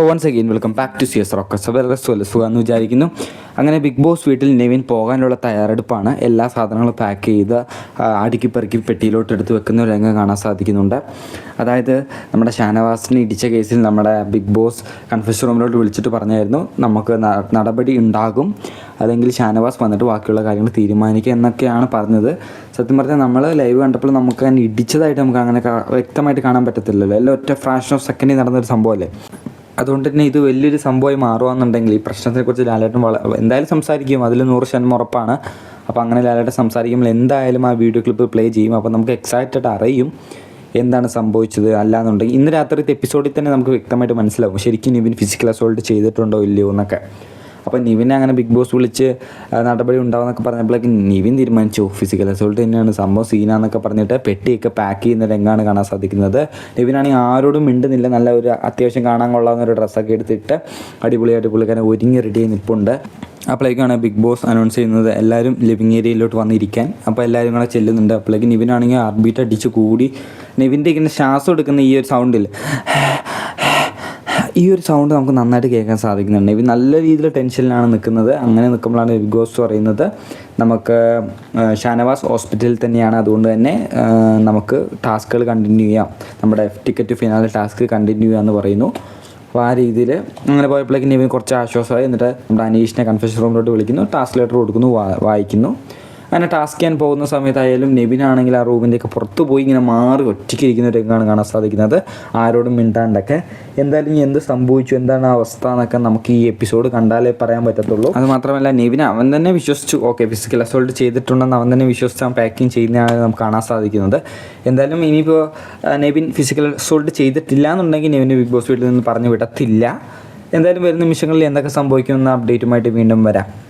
So once again welcome back to C S so വളരെ സുഖമെന്ന് വിചാരിക്കുന്നു. അങ്ങനെ ബിഗ് ബോസ് വീട്ടിൽ നെവിൻ പോകാനുള്ള തയ്യാറെടുപ്പാണ്. എല്ലാ സാധനങ്ങളും പാക്ക് ചെയ്ത് അടുക്കി പെറുക്കി പെട്ടിയിലോട്ട് എടുത്ത് വെക്കുന്ന ഒരു രംഗം കാണാൻ സാധിക്കുന്നുണ്ട്. അതായത് നമ്മുടെ ഷാനവാസിനെ ഇടിച്ച കേസിൽ നമ്മുടെ ബിഗ് ബോസ് കൺഫ്യൂഷൻ റൂമിലോട്ട് വിളിച്ചിട്ട് പറഞ്ഞായിരുന്നു നമുക്ക് നടപടി ഉണ്ടാകും. അല്ലെങ്കിൽ ഷാനവാസ് വന്നിട്ട് ബാക്കിയുള്ള കാര്യങ്ങൾ തീരുമാനിക്കുക എന്നൊക്കെയാണ് പറഞ്ഞത്. സത്യം പറഞ്ഞാൽ നമ്മൾ ലൈവ് കണ്ടപ്പോൾ നമുക്ക് അങ്ങനെ ഇടിച്ചതായിട്ട് നമുക്ക് അങ്ങനെ വ്യക്തമായിട്ട് കാണാൻ പറ്റത്തില്ലല്ലോ. എല്ലാം ഒറ്റ ഫ്രാക്ഷൻ ഓഫ് സെക്കൻഡിൽ നടന്നൊരു സംഭവമല്ലേ? അതുകൊണ്ട് തന്നെ ഇത് വലിയൊരു സംഭവമായി മാറുകയെന്നുണ്ടെങ്കിൽ ഈ പ്രശ്നത്തെക്കുറിച്ച് ലാലേട്ടൻ വള എന്തായാലും സംസാരിക്കും. അതിൽ നൂറ് ശതമാനം ഉറപ്പാണ്. അപ്പോൾ അങ്ങനെ ലാലേട്ടൻ സംസാരിക്കുമ്പോൾ എന്തായാലും ആ വീഡിയോ ക്ലിപ്പ് പ്ലേ ചെയ്യും. അപ്പോൾ നമുക്ക് എക്സൈറ്റഡ് അറിയും എന്താണ് സംഭവിച്ചത് അല്ലാന്നുണ്ടെങ്കിൽ. ഇന്ന് രാത്രിത്തെ എപ്പിസോഡിൽ തന്നെ നമുക്ക് വ്യക്തമായിട്ട് മനസ്സിലാവും. ശരിക്കും ഇവൻ ഫിസിക്കൽ അസോൾട്ട് ചെയ്തിട്ടുണ്ടോ ഇല്ലയോ എന്നൊക്കെ. അപ്പോൾ നിവിനെ അങ്ങനെ ബിഗ് ബോസ് വിളിച്ച് നടപടി ഉണ്ടാവുമെന്നൊക്കെ പറഞ്ഞപ്പോഴേക്കും നിവിൻ തീരുമാനിച്ചു. ഫിസിക്കൽ അസോൾട്ട് തന്നെയാണ്. സംഭവം സീനാന്നൊക്കെ പറഞ്ഞിട്ട് പെട്ടിയൊക്കെ പാക്ക് ചെയ്യുന്ന രംഗമാണ് കാണാൻ സാധിക്കുന്നത്. നിവിനാണെങ്കിൽ ആരോടും മിണ്ടുന്നില്ല. നല്ല ഒരു അത്യാവശ്യം കാണാൻ കൊള്ളാവുന്ന ഒരു ഡ്രസ്സൊക്കെ എടുത്തിട്ട് അടിപൊളിയായിട്ട് പുള്ളിക്കാരൻ ഒരുങ്ങി റെഡി നിൽപ്പുണ്ട്. അപ്പോഴേക്കാണ് ബിഗ് ബോസ് അനൗൺസ് ചെയ്യുന്നത് എല്ലാവരും ലിവിങ് ഏരിയയിലോട്ട് വന്നിരിക്കാൻ. അപ്പോൾ എല്ലാവരും കൂടെ ചെല്ലുന്നുണ്ട്. അപ്പോഴേക്ക് നിവിനാണെങ്കിൽ ആർബിറ്റ് ബീറ്റ് അടിച്ച് കൂടി നിവിന്റെ ഇങ്ങനെ ശ്വാസം എടുക്കുന്ന ഈ ഒരു സൗണ്ടിൽ ഈ ഒരു സൗണ്ട് നമുക്ക് നന്നായിട്ട് കേൾക്കാൻ സാധിക്കുന്നുണ്ട്. ഇവ നല്ല രീതിയിൽ ടെൻഷനിലാണ് നിൽക്കുന്നത്. അങ്ങനെ നിൽക്കുമ്പോഴാണ് ബിഗ് ബോസ് പറയുന്നത് നമുക്ക് ഷാനവാസ് ഹോസ്പിറ്റലിൽ തന്നെയാണ്. അതുകൊണ്ട് തന്നെ നമുക്ക് ടാസ്കുകൾ കണ്ടിന്യൂ ചെയ്യാം. നമ്മുടെ ടിക്കറ്റ് ഫിനാലെ ടാസ്ക് കണ്ടിന്യൂ ചെയ്യാമെന്ന് പറയുന്നു. അപ്പോൾ ആ രീതിയിൽ അങ്ങനെ പോയപ്പോഴേക്കും നിവിൻ കുറച്ച് ആശ്വാസമായി. എന്നിട്ട് നമ്മുടെ അനീഷിനെ കൺഫ്യൂഷൻ റൂമിലോട്ട് വിളിക്കുന്നു. ടാസ്ക് ലെറ്റർ കൊടുക്കുന്നു വായിക്കുന്നു. അങ്ങനെ ടാസ്ക് ചെയ്യാൻ പോകുന്ന സമയത്തായാലും നെബിനാണെങ്കിൽ ആ റൂമിന്റെയൊക്കെ പുറത്ത് പോയി ഇങ്ങനെ മാറി ഒറ്റയ്ക്ക് ഇരിക്കുന്ന ഒരു രംഗമാണ് കാണാൻ സാധിക്കുന്നത്. ആരോടും മിണ്ടാണ്ടൊക്കെ. എന്തായാലും എന്ത് സംഭവിച്ചു എന്താണ് അവസ്ഥ എന്നൊക്കെ നമുക്ക് ഈ എപ്പിസോഡ് കണ്ടാലേ പറയാൻ പറ്റത്തുള്ളൂ. അത് മാത്രമല്ല നെവിൻ അവൻ തന്നെ വിശ്വസിച്ചു. ഓക്കെ ഫിസിക്കൽ അസോൾട്ട് ചെയ്തിട്ടുണ്ടെന്ന് അവൻ തന്നെ വിശ്വസിച്ച് അവൻ പാക്കിങ് ചെയ്യുന്നതാണ് നമുക്ക് കാണാൻ സാധിക്കുന്നത്. എന്തായാലും ഇനിയിപ്പോൾ നെവിൻ ഫിസിക്കൽ അസോൾട്ട് ചെയ്തിട്ടില്ല എന്നുണ്ടെങ്കിൽ നെവിനെ ബിഗ് ബോസ് വീട്ടിൽ നിന്ന് പറഞ്ഞു വിടത്തില്ല. എന്തായാലും വരുന്ന നിമിഷങ്ങളിൽ എന്തൊക്കെ സംഭവിക്കുമെന്ന് അപ്ഡേറ്റുമായിട്ട് വീണ്ടും വരാം.